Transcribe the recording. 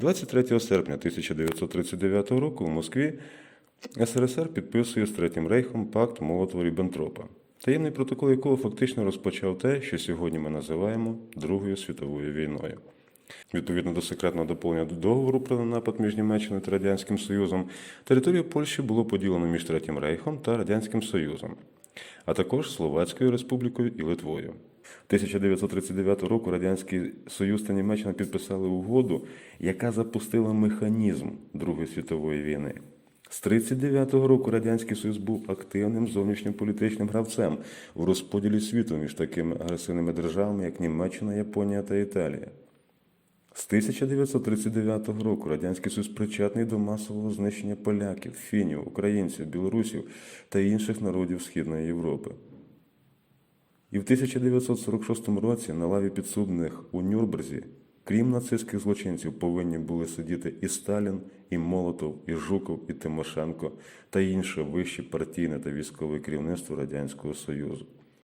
23 серпня 1939 року в Москві СРСР підписує з Третім Рейхом пакт Молотова-Ріббентропа, таємний протокол якого фактично розпочав те, що сьогодні ми називаємо Другою світовою війною. Відповідно до секретного доповнення до договору про напад між Німеччиною та Радянським Союзом, територію Польщі було поділено між Третім Рейхом та Радянським Союзом, а також Словацькою Республікою і Литвою. 1939 року Радянський Союз та Німеччина підписали угоду, яка запустила механізм Другої світової війни. З 1939 року Радянський Союз був активним зовнішньополітичним гравцем у розподілі світу між такими агресивними державами, як Німеччина, Японія та Італія. З 1939 року Радянський Союз причетний до масового знищення поляків, фінів, українців, білорусів та інших народів Східної Європи. І в 1946 році на лаві підсудних у Нюрнберзі, крім нацистських злочинців, повинні були сидіти і Сталін, і Молотов, і Жуков, і Тимошенко та інше вище партійне та військове керівництво Радянського Союзу.